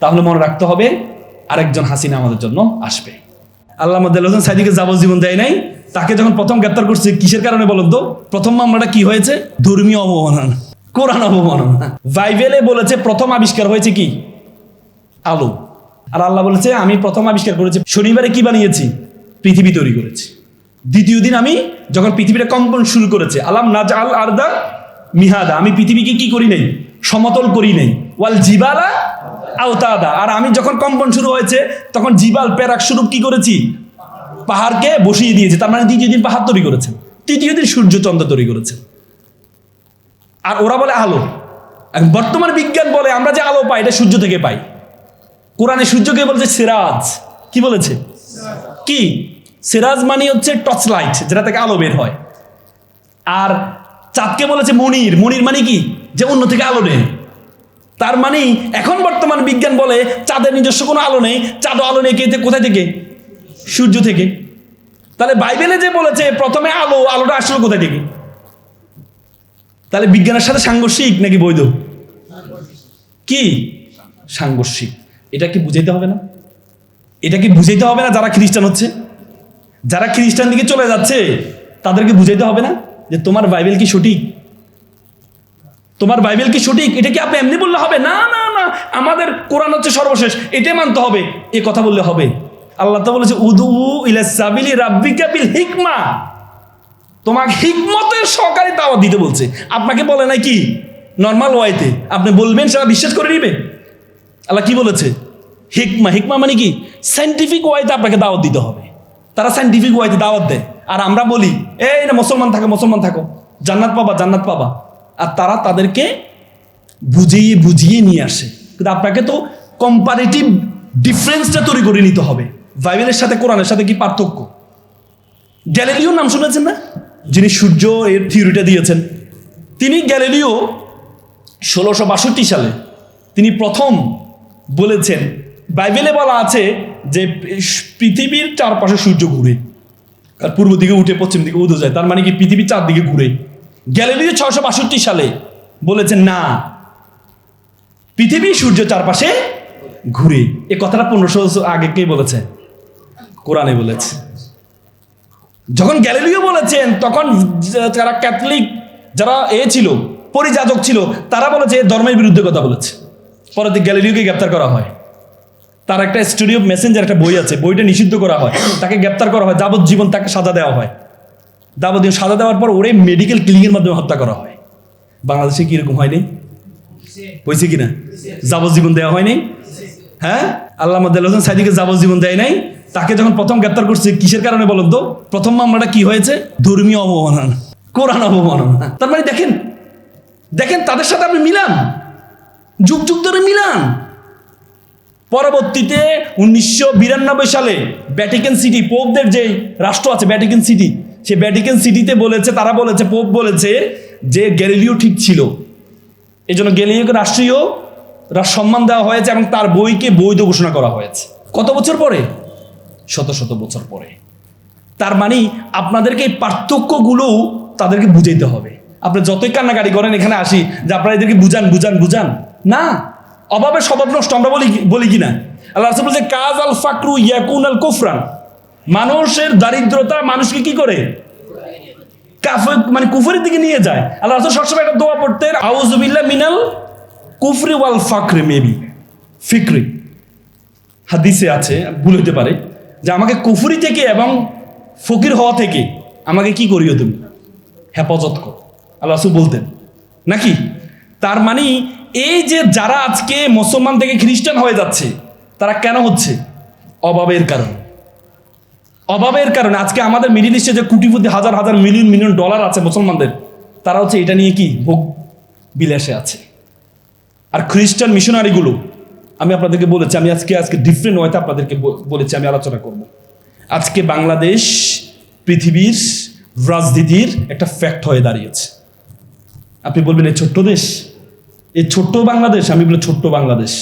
তাহলে মনে রাখতে হবে আরেকজন হাসিনা আমাদের জন্য আসবে। আল্লাহ আমাদের হোসেন সাইদিকে যাবজ্জীবন দেয় নাই। তাকে যখন প্রথম গ্রেপ্তার করছে, কিসের কারণে বলুন তো? প্রথম মামলাটা কি হয়েছে? ধর্মীয় অবমাননা। কোরআন অবমাননা। বাইবেলে বলেছে, প্রথম আবিষ্কার হয়েছে কি? আলো। আর আল্লাহ বলেছে, আমি প্রথম আবিষ্কার করেছি, শনিবারে কি বানিয়েছি? পৃথিবী তৈরি করেছি। দ্বিতীয় দিন আমি যখন পৃথিবীটা কম্পন শুরু করেছে, আলাম নাজ আল আর্দা মিহাদা আমি পৃথিবীকে কি করি নাই? সমতল করি নাই। ওয়াল জিবালা আওতাদা। আর আমি যখন কম্পন শুরু হয়েছে, তখন জিবাল পেরাক স্বরূপ কি করেছি? পাহাড়কে বসিয়ে দিয়েছে। তার মানে দ্বিতীয় দিন পাহাড় তৈরি করেছেন তৃতীয় দিন সূর্য চন্দ্র তৈরি করেছে। আর ওরা বলে আলো। বর্তমান বিজ্ঞান বলে আমরা যে আলো পাই, এটা সূর্য থেকে পাই। কোরআনে সূর্যকে বলছে সিরাজ। কি বলেছে? কি? সিরাজ মানে হচ্ছে টর্চ লাইট যেটা থেকে আলো বের হয়। আর চাঁদকে বলেছে মনির। মনির মানে কি? যে অন্য থেকে আলো নেই তার মানে এখন বর্তমান বিজ্ঞান বলে চাঁদের নিজস্ব কোনো আলো নেই চাঁদ আলো নেই, কে কোথায় থেকে? সূর্য থেকে। তাহলে বাইবেলে যে বলেছে, প্রথমে আলো, আলোটা আসলো কোথায় থেকে? তাহলে বিজ্ঞানের সাথে সাংঘর্ষিক নাকি বৈধ? কি? সাংঘর্ষিক। এটা কি বুঝাইতে হবে না? এটা কি বুঝাইতে হবে না যারা খ্রিস্টান হচ্ছে? যারা খ্রিস্টান দিকে চলে যাচ্ছে, তাদেরকে বুঝাইতে হবে না যে তোমার বাইবেল কি সঠিক? তোমার বাইবেল কি সঠিক? এটা কি আপনি এমনি বললে হবে? না না না। আমাদের কোরআন হচ্ছে সর্বশেষ। এটাই মানতে হবে। এ কথা বললে হবে। আল্লাহ তো বলেছে, উদু ইলা সাবিলি রাব্বিকা বিল হিকমা। তোমাকে হিকমতের সহকারে দাওয়াত দিতে বলছে। আপনাকে বলে নাই কি? নর্মাল ওয়াইতে আপনি বলবেন, সেটা বিশ্বাস করে নিবে। আল্লাহ কি বলেছে? হিকমা। হিকমা মানে কি? সাইন্টিফিক ওয়াইতে আপনাকে দাওয়াত দিতে হবে। তারা সাইন্টিফিক ওয়াইতে দাওয়াত দেয়। আর আমরা বলি, এই না, মুসলমান থাকো মুসলমান থাকো। জান্নাত পাবা জান্নাত পাবা। আর তারা তাদেরকে বুঝিয়ে বুঝিয়ে নিয়ে আসে। কিন্তু আপনাকে তো কম্পারেটিভ ডিফারেন্সটা তৈরি করে নিতে হবে। বাইবেলের সাথে, কোরআনের সাথে কি পার্থক্য? গ্যালিলিওর নাম শুনেছেন না? যিনি সূর্য এর থিওরিটা দিয়েছেন। তিনি গ্যালিলিও ষোলোশো বাষট্টি সালে তিনি প্রথম বলেছেন, বাইবেলে বলা আছে যে পৃথিবীর চারপাশে সূর্য ঘুরে। আর পূর্ব দিকে উঠে পশ্চিম দিকে উদয় যায়। তার মানে কি পৃথিবী চারদিকে ঘুরে। গ্যালিলিও ছশো বাষট্টি সালে বলেছেন না, পৃথিবী সূর্য চারপাশে ঘুরে। এ কথাটা পনেরোশো বছর আগে কে বলেছে? কোরআনে বলেছে। যখন গ্যালিলিও বলেছেন, তখন যারা ক্যাথলিক, যারা এ ছিল, পরিযাজক ছিল, তারা বলেছে ধর্মের বিরুদ্ধে কথা বলেছে। পরে গ্যালিলিওকে গ্রেপ্তার করা হয়। তার একটা স্টুডিও মেসেঞ্জার, একটা বই আছে, বইটা নিষিদ্ধ করা হয়। তাকে গ্রেপ্তার করা হয়, যাবজ্জীবন তাকে সাজা দেওয়া হয়। যাবজ্জীবন সাজা দেওয়ার পর ওরে মেডিকেল ক্লিনিকের মাধ্যমে হত্যা করা হয়। বাংলাদেশে কি এরকম হয়নি? হয়েছে কি না? যাবজ্জীবন দেওয়া হয়নি? হ্যাঁ? আল্লাহ মাদ্দাল হোসেন সাইদিকে যাবজ্জীবন দেয় নাই। তাকে যখন প্রথম গ্রেপ্তার করছে, কিসের কারণে বলুন তো? প্রথম মামলাটা কি হয়েছে? ধর্মীয় অবমাননা। কোরআন অবমাননা। তার মানে দেখেন দেখেন তাদের সাথে আপনি মিলান। যুগ যুগ ধরে মিলান। পরবর্তীতে উনিশশো বিরানব্বই সালে ভ্যাটিকান সিটি পোপদের যে রাষ্ট্র আছে ভ্যাটিকান সিটি সে ভ্যাটিকান সিটিতে বলেছে, তারা বলেছে পোপ বলেছে যে গ্যালিলিও ঠিক ছিল। এই জন্য গ্যালিলিওকে রাষ্ট্রীয় সম্মান দেওয়া হয়েছে এবং তার বইকে বৈধ ঘোষণা করা হয়েছে। কত বছর পরে? শত শত বছর পরে। তার মানে আপনাদেরকে এই পার্থক্যগুলোও তাদেরকে বুঝাইতে হবে। আপনি যতই কান্নাকাটি করেন, এখানে আসি যে আপনারা এদেরকে বুঝান বুঝান বুঝান। না, অভাবে স্বভাব নষ্ট, আমরা বলি বলি কিনা? আল্লাহ বলছে, কাজ আল ফাকরু ইয়াকুন আল কুফরান মানুষের দারিদ্রতা মানুষকে কি করে? মানে কুফরের দিকে নিয়ে যায়। আল্লাহ রাসূল সবসময় একটা দোয়া পড়তেন আউযুবিল্লাহ মিনাল কুফরি ওয়াল ফাকরে মেবি, ফিক্রি। হাদিসে আছে, ভুল হতে পারে, যে আমাকে কুফুরি থেকে এবং ফকির হওয়া থেকে আমাকে কি করিও তুমি? হেফাজত কর। আল্লাহ রাসূল বলতেন, নাকি? তার মানে এই যে যারা আজকে মুসলমান থেকে খ্রিস্টান হয়ে যাচ্ছে, তারা কেন হচ্ছে? অভাবের কারণে। অভাবের কারণে আজকে আমাদের মিডিল ইস্টে যে কোটিপতি, হাজার হাজার মিলিয়ন মিলিয়ন ডলার আছে মুসলমানদের, তারা হচ্ছে এটা নিয়ে কি ভোগ বিলাসে আছে। আর খ্রিস্টান মিশনারিগুলো আমি আপনাদেরকে বলেছি, আমি আজকে আজকে ডিফারেন্ট ওয়েতে আপনাদেরকে বলেছি, আমি আলোচনা করব। আজকে বাংলাদেশ পৃথিবীর রাজনীতির একটা ফ্যাক্ট হয়ে দাঁড়িয়েছে। আপনি বলবেন এই ছোট্ট দেশ? এই ছোট্ট বাংলাদেশ? আমি বলি, ছোট্ট বাংলাদেশ।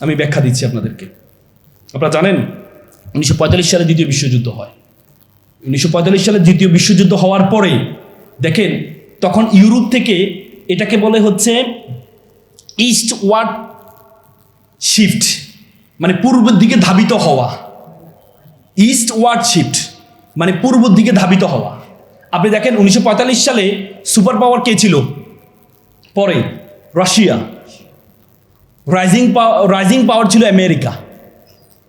আমি ব্যাখ্যা দিচ্ছি আপনাদেরকে। আপনারা জানেন উনিশশো পঁয়তাল্লিশ সালে দ্বিতীয় বিশ্বযুদ্ধ হয়। উনিশশো পঁয়তাল্লিশ সালে দ্বিতীয় বিশ্বযুদ্ধ হওয়ার পরে, দেখেন, তখন ইউরোপ থেকে এটাকে বলে হচ্ছে ইস্ট ওয়ার্ড শিফট মানে পূর্বের দিকে ধাবিত হওয়া। ইস্ট ওয়ার্ড শিফট মানে পূর্বের দিকে ধাবিত হওয়া। আপনি দেখেন, উনিশশো পঁয়তাল্লিশ সালে সুপার পাওয়ার কে ছিল? পরে, Russia. Rising power rising power ছিল আমেরিকা।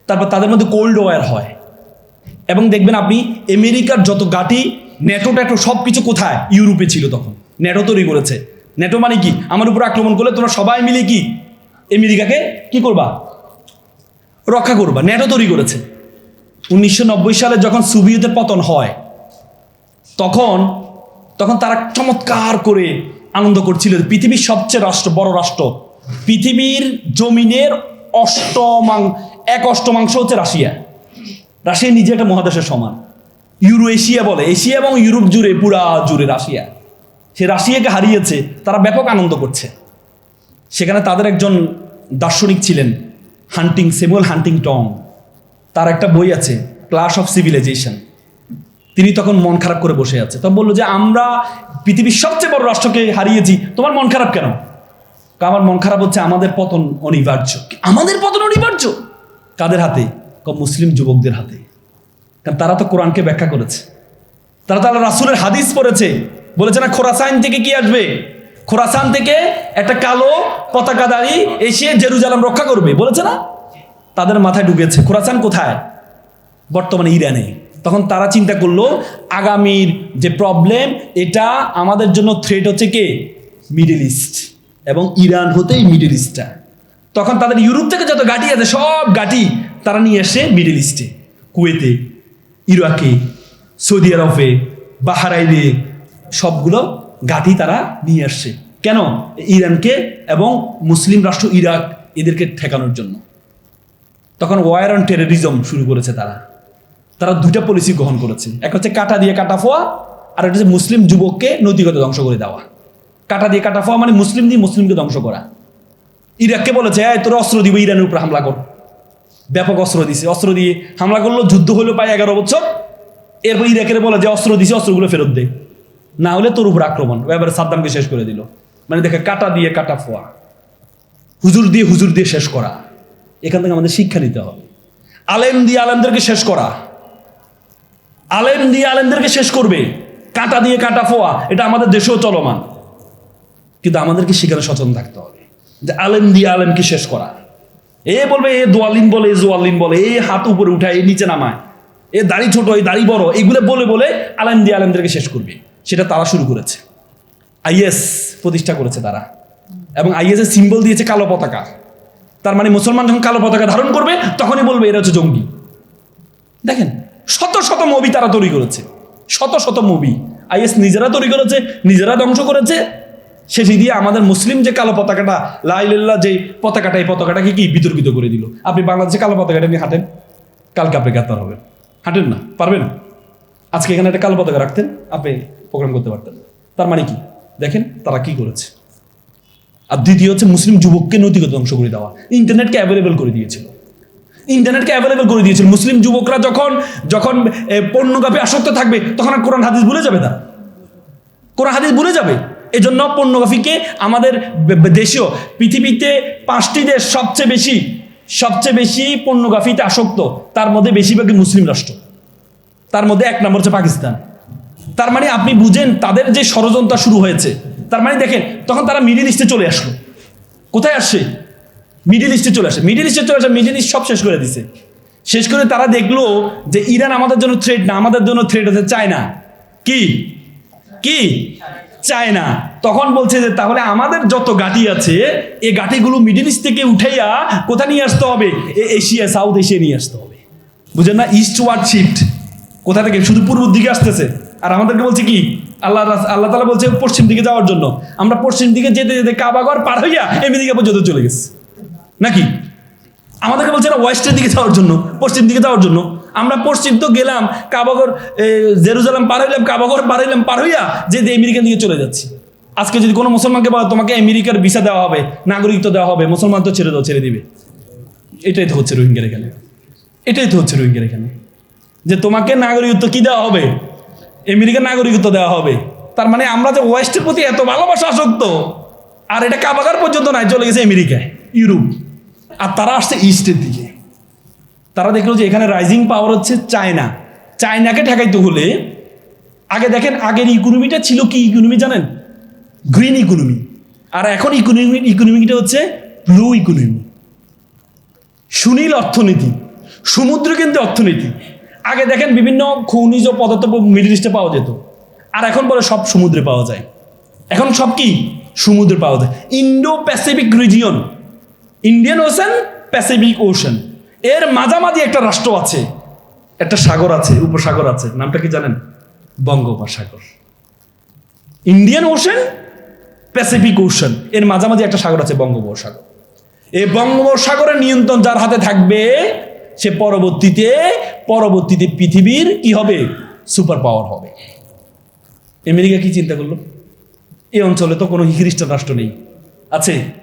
তারপর তাদের মধ্যে কোল্ড ওয়ার হয়। এবং দেখবেন আপনি আমেরিকার যত গাটি নেটো ট্যাটো সব কিছু কোথায়? ইউরোপে ছিল তখন। নেটো তৈরি করেছে। নেটো মানে কি? আমার উপর আক্রমণ করলে তোমরা সবাই মিলে কি? আমেরিকাকে কি করবা? রক্ষা করবা। নেটো তৈরি করেছে। উনিশশো নব্বই সালে যখন সোভিয়েতের পতন হয়, তখন তখন তারা চমৎকার করে আনন্দ করছিল পৃথিবীর সবচেয়ে রাষ্ট্র, বড় রাষ্ট্র। পৃথিবীর জমিনের অষ্টমাং এক অষ্টমাংশ হচ্ছে রাশিয়া। রাশিয়া নিজে একটা মহাদেশের সমান। ইউরো এশিয়া বলে। এশিয়া এবং ইউরোপ জুড়ে, পুরা জুড়ে রাশিয়া। সে রাশিয়াকে হারিয়েছে, তারা ব্যাপক আনন্দ করছে। সেখানে তাদের একজন দার্শনিক ছিলেন, হান্টিং সেমুয়েল হান্টিং টং। তার একটা বই আছে, ক্লাস অফ সিভিলাইজেশন। তিনি তখন মন খারাপ করে বসে আছে। তখন বলল যে, আমরা পৃথিবীর সবচেয়ে বড় রাষ্ট্রকে হারিয়েছি। তোমার মন খারাপ কেন? আমার মন খারাপ হচ্ছে আমাদের পতন অনিবার্য। আমাদের পতন অনিবার্য? কাদের হাতে? মুসলিম যুবকদের হাতে। কারণ তারা তো কোরআনকে ব্যাখ্যা করেছে। তারা তারা রাসুলের হাদিস পড়েছে। বলেছে না, খোরাসান থেকে কি আসবে? খোরাসান থেকে একটা কালো পতাকাদারি এসে জেরুজালাম রক্ষা করবে। বলেছে না? তাদের মাথায় ঢুকেছে। খোরাসান কোথায়? বর্তমানে ইরানে। তখন তারা চিন্তা করল, আগামীর যে প্রবলেম এটা আমাদের জন্য থ্রেট হচ্ছে কে? মিডল ইস্ট এবং ইরান হতেই মিডল ইস্টটা তখন তাদের ইউরোপ থেকে যত গাটি আছে, সব গাটি তারা নিয়ে আসে মিডল ইস্টে, কুয়েতে, ইরাকে, সৌদি আরবে, বাহারাইনে, সবগুলো গাটি তারা নিয়ে আসছে কেন? ইরানকে এবং মুসলিম রাষ্ট্র ইরাক এদেরকে ঠেকানোর জন্য। তখন ওয়ার অন টেরোরিজম শুরু করেছে তারা। তারা দুটা পলিসি গ্রহণ করেছে। এক হচ্ছে কাটা দিয়ে কাটা ফোয়া, আর একটা হচ্ছে মুসলিম যুবককে নৈতিকতা ধ্বংস করে দেওয়া। কাটা দিয়ে কাটা ফোয়া মানে মুসলিম দিয়ে মুসলিমকে ধ্বংস করা। ইরাককে বলেছে হ্যাঁ তোর অস্ত্র দিব, ইরানের উপর হামলা কর। ব্যাপক অস্ত্র দিছে। অস্ত্র দিয়ে হামলা করল, যুদ্ধ হলো প্রায় এগারো বছর। এরপর ইরাকের বলে যে, অস্ত্র দিছে, অস্ত্রগুলো ফেরত দে। না হলে তোর উপর আক্রমণ। এবারে সাদ্দামকে শেষ করে দিল। মানে দেখে কাটা দিয়ে কাটা ফোয়া। হুজুর দিয়ে হুজুর দিয়ে শেষ করা। এখান থেকে আমাদের শিক্ষা নিতে হবে। আলেম দিয়ে আলেমদেরকে শেষ করা। আলেম দিয়ে আলেমদেরকে শেষ করবে। কাঁটা দিয়ে কাটা ফোয়া। এটা আমাদের দেশেও চলমান। কিন্তু আমাদেরকে সেখানে সচেতন থাকতে হবে। যে আলেম দিয়ে আলেমকে শেষ করা। এ বলবে, এ দোয়ালিন বলে, এ জোয়ালিন বলে, এ হাত উপরে উঠায়, এ নিচে নামায়, এ দাড়ি ছোট এই দাড়ি বড়, এগুলো বলে বলে আলেম দিয়ে আলেমদেরকে শেষ করবে। সেটা তারা শুরু করেছে। আইএস প্রতিষ্ঠা করেছে তারা। এবং আইএস এর সিম্বল দিয়েছে কালো পতাকা। তার মানে মুসলমান যখন কালো পতাকা ধারণ করবে, তখনই বলবে এরা হচ্ছে জঙ্গি। দেখেন, শত শত মুভি তারা তৈরি করেছে। শত শত মুভি। আইএস নিজেরা তৈরি করেছে, নিজেরা ধ্বংস করেছে শেষে দিয়ে আমাদের মুসলিম যে কালো পতাকাটা লাইল্লাহ যে পতাকাটা, এই পতাকাটাকে কি বিতর্কিত করে দিল। আপনি বাংলাদেশে কালো পতাকাটা নিয়ে হাঁটেন? কালকে আপনি গ্রেপ্তার হবেন। হাঁটেন না, পারবেন? আজকে এখানে একটা কালো পতাকা রাখতেন, আপনি প্রোগ্রাম করতে পারতেন। তার মানে কি? দেখেন তারা কি করেছে। আর দ্বিতীয় হচ্ছে মুসলিম যুবককে নৈতিকতা ধ্বংস করে দেওয়া। ইন্টারনেটকে অ্যাভেলেবেল করে দিয়েছিল। ইন্টারনেটকে অ্যাভেলেবেল করে দিয়েছিল। মুসলিম যুবকরা যখন যখন পণ্যগাপে আসক্ত থাকবে, তখন আর কোরআন, হাদিস ভুলে যাবে তারা। কোরআন, হাদিস ভুলে যাবে। এই জন্য পণ্যগাফিকে আমাদের দেশীয়, পৃথিবীতে পাঁচটি দেশ সবচেয়ে বেশি সবচেয়ে বেশি পণ্যগাফিতে আসক্ত, তার মধ্যে বেশিরভাগই মুসলিম রাষ্ট্র। তার মধ্যে এক নম্বর হচ্ছে পাকিস্তান। তার মানে আপনি বুঝেন, তাদের যে ষড়যন্ত্র শুরু হয়েছে, তার মানে দেখেন, তখন তারা মিডিল ইস্টে চলে আসলো। কোথায় আসছে? মিডিল ইস্টে চলে আসে। মিডিল ইস্টে চলে আসে, মিডিল ইস্ট সব শেষ করে দিছে। শেষ করে তারা দেখল যে ইরান আমাদের জন্য থ্রেড না, আমাদের জন্য থ্রেড হচ্ছে চায়না। কি? কি? চায়না তখন বলছে যে, তাহলে আমাদের যত গাটি আছে এই গাটিগুলো মিডিল ইস্ট থেকে উঠাইয়া কোথায় নিয়ে আসতে হবে? এশিয়া, সাউথ এশিয়া নিয়ে আসতে হবে। বুঝেন না? Eastward shift. কোথা থেকে? শুধু পূর্ব দিকে আসতেছে। আর আমাদেরকে বলছে কি? আল্লাহ আল্লাহ তালা বলছে পশ্চিম দিকে যাওয়ার জন্য। আমরা পশ্চিম দিকে যেতে যেতে কাবাগর পার হইয়া আমেরিকা পর্যন্ত চলে গেছি। নাকি? আমাদেরকে বলছে না, ওয়েস্টের দিকে যাওয়ার জন্য, পশ্চিম দিকে যাওয়ার জন্য। আমরা পশ্চিম তো গেলাম কাবাগর জেরুজালাম পার হইলাম, কাবাগর পার হইলাম, পার হইয়া যে আমেরিকার দিকে চলে যাচ্ছি। আজকে যদি কোনো মুসলমানকে বলে, তোমাকে আমেরিকার ভিসা দেওয়া হবে, নাগরিকত্ব দেওয়া হবে, মুসলমান তো ছেড়ে দাও, ছেড়ে দিবে। এটাই তো হচ্ছে রোহিঙ্গার এখানে। এটাই তো হচ্ছে রোহিঙ্গার এখানে। যে তোমাকে নাগরিকত্ব কি দেওয়া হবে? আমেরিকার নাগরিকত্ব দেওয়া হবে। তার মানে আমরা যে ওয়েস্টের প্রতি এত ভালোবাসা, আসক্ত, আর এটা কাবাগার পর্যন্ত নাই চলে গেছে আমেরিকায়, ইউরোপ। আর তারা আসছে ইস্টের দিকে। তারা দেখল যে এখানে রাইজিং পাওয়ার হচ্ছে চায়না। চায়নাকে ঠেকাইতে হলে আগে দেখেন আগের ইকোনমিটা ছিল কি ইকোনমি জানেন? গ্রিন ইকোনমি আর এখন ইকোনমি ইকোনমিটা হচ্ছে ব্লু ইকোনমি সুনীল অর্থনীতি। সমুদ্র কেন্দ্রে অর্থনীতি। আগে দেখেন বিভিন্ন খনিজ পদার্থ মিডল ইস্টে পাওয়া যেত। আর এখন বলে সব সমুদ্রে পাওয়া যায়। এখন সব কি? সমুদ্রে পাওয়া যায়। Indo Pacific region Indian Ocean Pacific Ocean এর মাঝামাঝি একটা রাষ্ট্র আছে, একটা সাগর আছে, উপসাগর আছে। নামটা কি জানেন? বঙ্গোপসাগর। Indian Ocean, Pacific Ocean. এর মাঝামাঝি একটা সাগর আছে, বঙ্গোপসাগর। এই বঙ্গোপসাগরের নিয়ন্ত্রণ যার হাতে থাকবে, সে পরবর্তীতে পরবর্তীতে পৃথিবীর কি হবে? সুপার পাওয়ার হবে। আমেরিকা কি চিন্তা করল? এই অঞ্চলে তো কোনো খ্রিস্টান রাষ্ট্র নেই। আছে?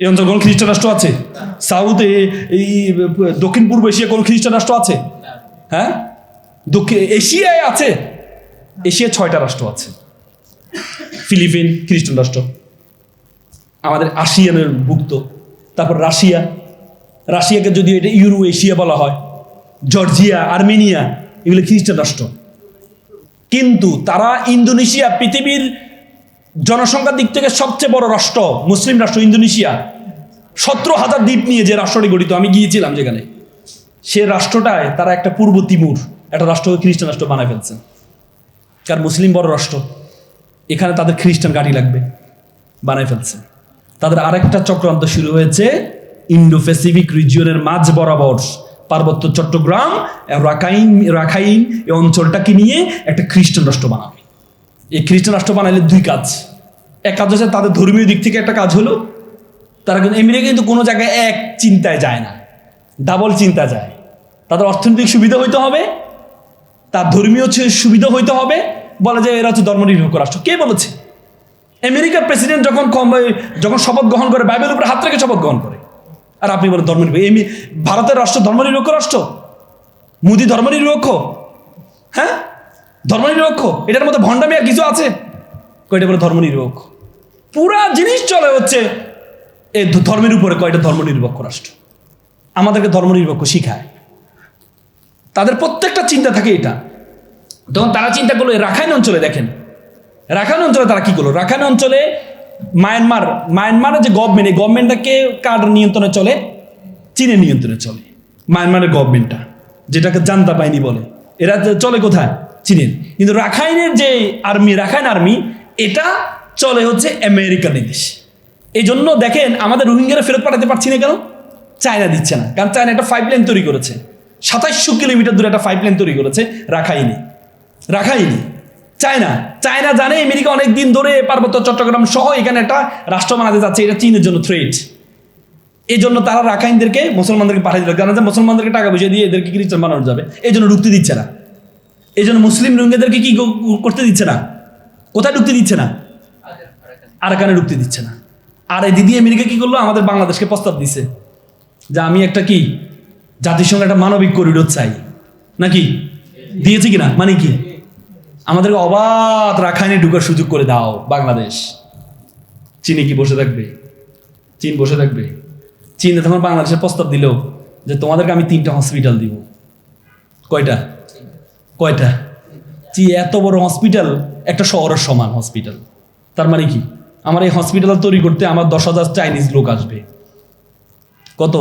এই অঞ্চলে কোনো খ্রিস্টান রাষ্ট্র আছে। সাউথে এই, দক্ষিণ পূর্ব এশিয়া কোনো খ্রিস্টান রাষ্ট্র আছে। হ্যাঁ? দক্ষিণ, এশিয়ায় আছে। এশিয়ায় ছয়টা রাষ্ট্র আছে। ফিলিপিন, খ্রিস্টান রাষ্ট্র। আমাদের আসিয়ানের ভুক্ত। তারপর রাশিয়া। রাশিয়াকে যদি এটা ইউরো এশিয়া বলা হয়, জর্জিয়া, আর্মেনিয়া, এগুলো খ্রিস্টান রাষ্ট্র। কিন্তু তারা ইন্দোনেশিয়া, পৃথিবীর জনসংখ্যার দিক থেকে সবচেয়ে বড় রাষ্ট্র মুসলিম রাষ্ট্র ইন্দোনেশিয়া। সতেরো হাজার দ্বীপ নিয়ে যে রাষ্ট্রটি গঠিত, আমি গিয়েছিলাম যেখানে। সে রাষ্ট্রটায় তারা একটা পূর্ব তিমুর, একটা রাষ্ট্রকে খ্রিস্টান রাষ্ট্র বানায় ফেলছে। কারণ মুসলিম বড় রাষ্ট্র, এখানে তাদের খ্রিস্টান গাড়ি লাগবে, বানায় ফেলছে। তাদের আরেকটা চক্রান্ত শুরু হয়েছে ইন্ডো প্যাসিফিক রিজিয়নের মাঝ বরাবর। পার্বত্য চট্টগ্রাম, রাখাইন রাখাইন এই অঞ্চলটাকে নিয়ে একটা খ্রিস্টান রাষ্ট্র বানাবে। এই খ্রিস্টান রাষ্ট্র বানাইলে দুই কাজ। এক কাজ হচ্ছে তাদের ধর্মীয় দিক থেকে একটা কাজ হলো, তারা কিন্তু আমেরিকা কিন্তু কোনো জায়গায় এক চিন্তায় যায় না ডাবল চিন্তা যায়। তাদের অর্থনৈতিক সুবিধা হইতে হবে, তার ধর্মীয় সুবিধা হইতে হবে, বলে যে এরা হচ্ছে ধর্মনিরপেক্ষ রাষ্ট্র। কে বলেছে? আমেরিকার প্রেসিডেন্ট যখন কম যখন শপথ গ্রহণ করে, বাইবেলের উপরে হাত রেখে শপথ গ্রহণ করে। আর আপনি বলেন ধর্মনিরপেক্ষ। এমনি ভারতের রাষ্ট্র ধর্মনিরপেক্ষ রাষ্ট্র? মোদি ধর্মনিরপেক্ষ? হ্যাঁ? ধর্মনিরপেক্ষ? এটার মধ্যে ভণ্ডামি আর কিছু আছে? কয়টা বলে ধর্মনিরপেক্ষ পুরা জিনিস চলে হচ্ছে এই ধর্মের উপরে কয়টা ধর্মনিরপেক্ষ রাষ্ট্র? আমাদেরকে ধর্মনিরপেক্ষ শিখায়। তাদের প্রত্যেকটা চিন্তা থাকে এটা। তখন তারা চিন্তা করল রাখাইন অঞ্চলে দেখেন, রাখাইন অঞ্চলে তারা কি করল? রাখাইন অঞ্চলে মায়ানমার মায়ানমারের যে গভর্নমেন্ট এই গভর্নমেন্টটাকে কার নিয়ন্ত্রণে চলে? চীনের নিয়ন্ত্রণে চলে। মায়ানমারের গভর্নমেন্টটা যেটাকে জান্তা বাহিনী বলে। এরা চলে কোথায়? চীনের। কিন্তু রাখাইনের যে আর্মি রাখাইন আর্মি এটা চলে হচ্ছে আমেরিকার নির্দেশ এই জন্য দেখেন, আমাদের রোহিঙ্গারা ফেরত পাঠাতে পারছি না কেন? চায়না দিচ্ছে না। কারণ চায়না একটা পাইপ লাইন তৈরি করেছে। সাতাইশশো কিলোমিটার দূরে একটা পাইপ লাইন তৈরি করেছে রাখাইনি। রাখাইনি। চায়না। চায়না জানে আমেরিকা অনেক দিন ধরে পার্বত্য চট্টগ্রাম সহ এখানে একটা রাষ্ট্র বানাতে যাচ্ছে, এটা চীনের জন্য থ্রেট এই জন্য তারা রাখাইনদেরকে, মুসলমানদেরকে পাঠিয়ে দিল। কারণ মুসলমানদেরকে টাকা পয়সা দিয়ে এদেরকে খ্রিস্টান বানানো যাবে? এই জন্য ঢুকতে দিচ্ছে না। এই জন্য মুসলিম রোহিঙ্গাদেরকে কি করতে দিচ্ছে না? কোথায় ঢুকতে দিচ্ছে না? আরাকানে ঢুকতে দিচ্ছে না। আর এই দিদি আমেরিকা কি করল? আমাদের বাংলাদেশকে প্রস্তাব দিছে যে আমি একটা কি জাতিসংঘ একটা মানবিক করিডোর চাই। নাকি? দিয়েছে কিনা? মানে কি? আমাদেরকে অবাধ রাখাইনে ঢুকার সুযোগ করে দাও, বাংলাদেশ। চীনে কি বসে থাকবে? চীন বসে থাকবে? চীন তখন বাংলাদেশের প্রস্তাব দিল যে তোমাদেরকে আমি তিনটা হসপিটাল দিব। কয়টা? কয়টা? চি, এত বড় হসপিটাল একটা শহরের সমান হসপিটাল তার মানে কি? আমার এই হসপিটাল তৈরি করতে আমার দশ হাজার চাইনিজ লোক আসবে। কত?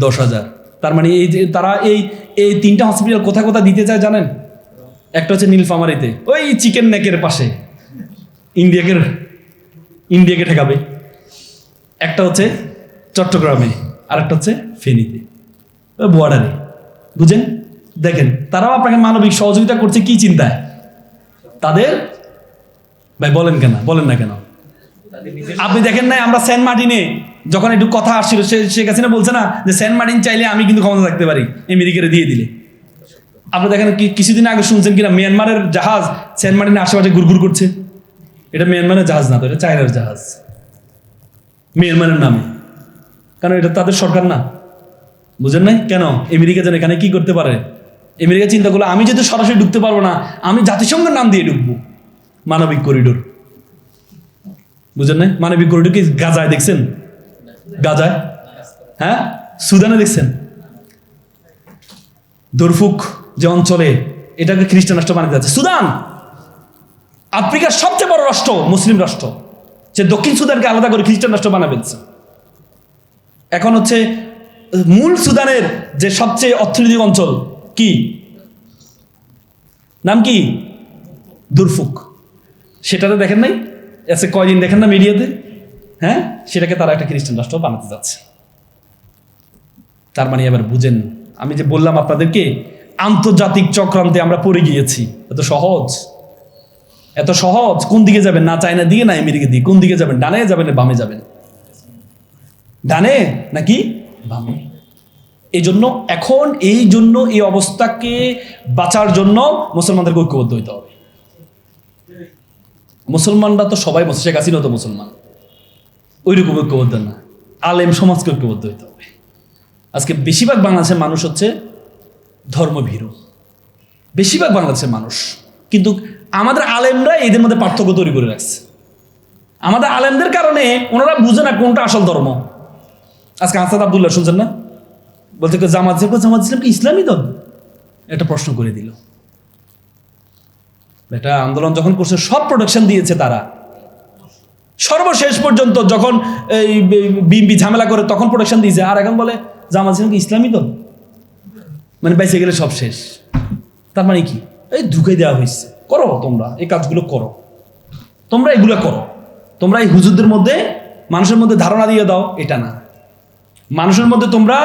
দশ হাজার। তার মানে এই যে তারা এই এই তিনটা হসপিটাল কোথায় কোথায় দিতে চায় জানেন? একটা হচ্ছে নীলফামারিতে। ওই চিকেন নেকের পাশে। ইন্ডিয়াকে ইন্ডিয়াকে ঠেকাবে। একটা হচ্ছে চট্টগ্রামে আর একটা হচ্ছে ফেনীতে। বর্ডারে বুঝেন? দেখেন, তারাও আপনাকে মানবিক সহযোগিতা করছে কি চিন্তায়? তাদের ভাই, বলেন কেন? বলেন না কেন? আপনি দেখেন নাই আমরা সেন্ট মার্টিনে যখন একটু কথা আসছিল, সে শেখ হাসিনা বলছে না যে সেন্ট মার্টিন চাইলে আমি কিন্তু ক্ষমতা থাকতে পারি, আমেরিকারে দিয়ে দিলে। আপনি দেখেন কি কিছুদিন আগে শুনছেন কিনা, মিয়ানমারের জাহাজ সেন্ট মার্টিনের আশেপাশে ঘুরঘুর করছে। এটা মিয়ানমারের জাহাজ না, তো এটা চায়নার জাহাজ। মিয়ানমারের নামে। কারণ এটা তাদের সরকার না? বুঝেন নাই? কেন? আমেরিকা যেন এখানে কি করতে পারে? আমেরিকা চিন্তা করল, আমি যেহেতু সরাসরি ঢুকতে পারব না, আমি জাতিসংঘের নাম দিয়ে ঢুকবো। মানবিক করিডোর। বুঝেন নাই? মানবিক করিডোর কি? গাজায় দেখছেন? গাজায়? হ্যাঁ? সুদানে দেখছেন? দরফুক যে অঞ্চলে এটাকে খ্রিস্টান রাষ্ট্র বানিয়ে যাচ্ছে। সুদান! আফ্রিকার সবচেয়ে বড় রাষ্ট্র মুসলিম রাষ্ট্র। যে দক্ষিণ সুদানকে আলাদা করে খ্রিস্টান রাষ্ট্র বানাবে। এখন হচ্ছে মূল সুদানের যে সবচেয়ে অর্থনৈতিক অঞ্চল কি? নাম কি? দুরফুক। সেটাতে দেখেন নাই? এসে কয়দিন দেখেন না মিডিয়াতে? হ্যাঁ? সেটাকে তারা একটা খ্রিস্টান রাষ্ট্র বানাতে যাচ্ছে। তার মানে এবার বুঝেন, আমি যে বললাম আপনাদেরকে, আন্তর্জাতিক চক্রান্তে আমরা পড়ে গিয়েছি। এত সহজ? এত সহজ? কোন দিকে যাবেন? না চায়না দিকে না আমেরিকা দিকে কোন দিকে যাবেন? ডানে যাবেন বামে যাবেন? ডানে, নাকি? বামে। এই জন্য এখন এই জন্য এই অবস্থাকে বাঁচার জন্য মুসলমানদেরকে ঐক্যবদ্ধ হইতে হবে। মুসলমানরা তো সবাই মুসলিম শেখ হাসিনা তো মুসলমান। ওইরকম ঐক্যবদ্ধ না। আলেম সমাজকে ঐক্যবদ্ধ হইতে হবে। আজকে বেশিরভাগ বাংলাদেশের মানুষ হচ্ছে ধর্মভীরু। বেশিরভাগ বাংলাদেশের মানুষ। কিন্তু আমাদের আলেমরা এদের মধ্যে পার্থক্য তৈরি করে রাখছে। আমাদের আলেমদের কারণে ওনারা বুঝে না কোনটা আসল ধর্ম। আজকে আসাদ আবদুল্লাহ শুনছেন না? বলতে জামাত জামাত ইসলাম কি ইসলামী দল একটা প্রশ্ন করে দিল। এটা আন্দোলন যখন করছে, সব প্রোটেকশন দিয়েছে তারা। সর্বশেষ পর্যন্ত যখন এই বিএমপি ঝামেলা করে, তখন প্রোটেকশন দিয়েছে। আর এখন বলে, জামাত ইসলাম কি ইসলামী দল? মানে বেঁচে গেলে সব শেষ। তার মানে কি? এই ঢুকে দেওয়া হয়েছে। করো তোমরা, এই কাজগুলো করো। তোমরা এগুলো করো। তোমরা এই হুজুরদের মধ্যে, মানুষের মধ্যে ধারণা দিয়ে দাও, এটা না। মানুষের মধ্যে তোমরা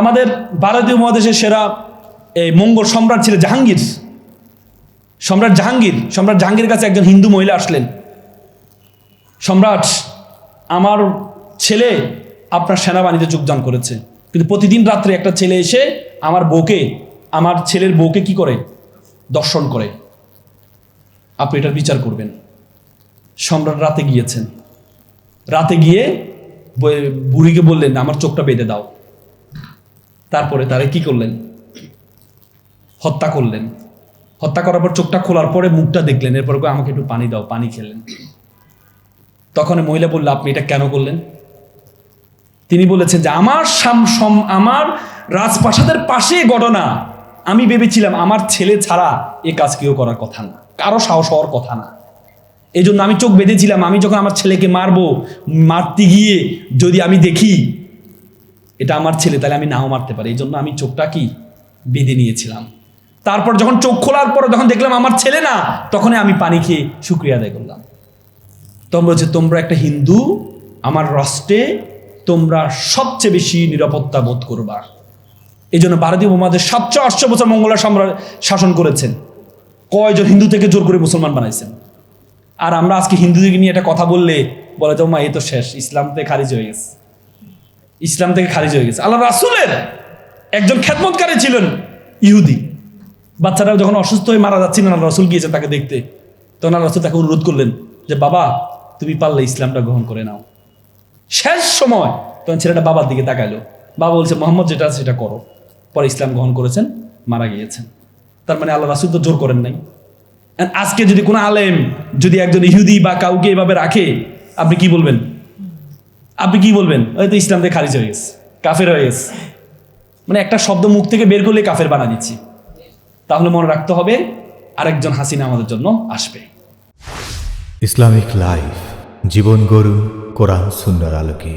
আমাদের ভারতীয় মহাদেশের সেরা এই মঙ্গল সম্রাট ছিল জাহাঙ্গীর। সম্রাট জাহাঙ্গীর। সম্রাট জাহাঙ্গীর কাছে একজন হিন্দু মহিলা আসলেন। সম্রাট, আমার ছেলে আপনার সেনাবাহিনীতে যোগদান করেছে। কিন্তু প্রতিদিন রাত্রে একটা ছেলে এসে আমার বউকে, আমার ছেলের বউকে কি করে? দর্শন করে। আপনি এটার বিচার করবেন। সম্রাট রাতে গিয়েছেন। রাতে গিয়ে বুড়িকে বললেন, আমার চোখটা বেঁধে দাও। তারপরে তারা কি করলেন? হত্যা করলেন। হত্যা করার পর চোখটা খোলার পরে মুখটা দেখলেন। এরপর আমাকে একটু পানি দাও, পানি খেলেন। তখন মহিলা বলল, আপনি এটা কেন করলেন? তিনি বলেছেন যে, আমার আমার রাজপ্রাসাদের পাশে ঘটনা। আমি ভেবেছিলাম, আমার ছেলে ছাড়া এ কাজ কেউ করার কথা না। কারও সাহস হওয়ার কথা না। এই জন্য আমি চোখ বেঁধেছিলাম। আমি যখন আমার ছেলেকে মারবো, মারতে গিয়ে যদি আমি দেখি এটা আমার ছেলে, তাহলে আমি নাও মারতে পারি। এই জন্য আমি চোখটা কি? বেঁধে নিয়েছিলাম। তারপর যখন চোখ খোলার পরে যখন দেখলাম আমার ছেলে না, তখনই আমি পানি খেয়ে শুক্রিয়া আদায় করলাম। তখন বলছে, তোমরা একটা হিন্দু, আমার রাষ্ট্রে তোমরা সবচেয়ে বেশি নিরাপত্তা বোধ করবা। এই জন্য ভারতীয় উপমহাদেশ সাতশো আটশো বছর মঙ্গলা সম্রাট শাসন করেছেন। কয়জন হিন্দু থেকে জোর করে মুসলমান বানাইছেন? আর আমরা আজকে হিন্দুদেরকে নিয়ে একটা কথা বললে বলে তো মা এই তো শেষ, ইসলাম থেকে খারিজ হয়ে গেছে। ইসলাম থেকে খারিজ হয়ে গেছে। আল্লাহ রাসুলের একজন খ্যাতমতকারী ছিলেন ইহুদি। বাচ্চারা যখন অসুস্থ হয়ে মারা যাচ্ছিলেন, আল্লাহ রাসুল গিয়েছে তাকে দেখতে। তখন আল্লাহ রাসুল তাকে অনুরোধ করলেন যে, বাবা, তুমি পারলে ইসলামটা গ্রহণ করে নাও। শেষ সময় তখন ছেলেটা বাবার দিকে তাকাইলো। বাবা বলছে, মোহাম্মদ, যেটা আছে সেটা করো। পরে ইসলাম গ্রহণ করেছেন, মারা গিয়েছেন। তার মানে আল্লাহ রাসুল তো জোর করেন নাই। আজকে যদি কোনো আলেম যদি একজন ইহুদি বা কাউকে এভাবে রাখে, আপনি কি বলবেন? আপনি কি বলবেন? ওই তো ইসলাম থেকে খারিজ হয়ে গেছে, কাফের হয়ে গেছে। মানে একটা শব্দ মুখ থেকে বের করলে কাফের বানা দিচ্ছি। তাহলে মনে রাখতে হবে, আরেকজন হাসিনা আমাদের জন্য আসবে। ইসলামিক লাইফ, জীবন গরু কোরআন সুন্দর আলোকে।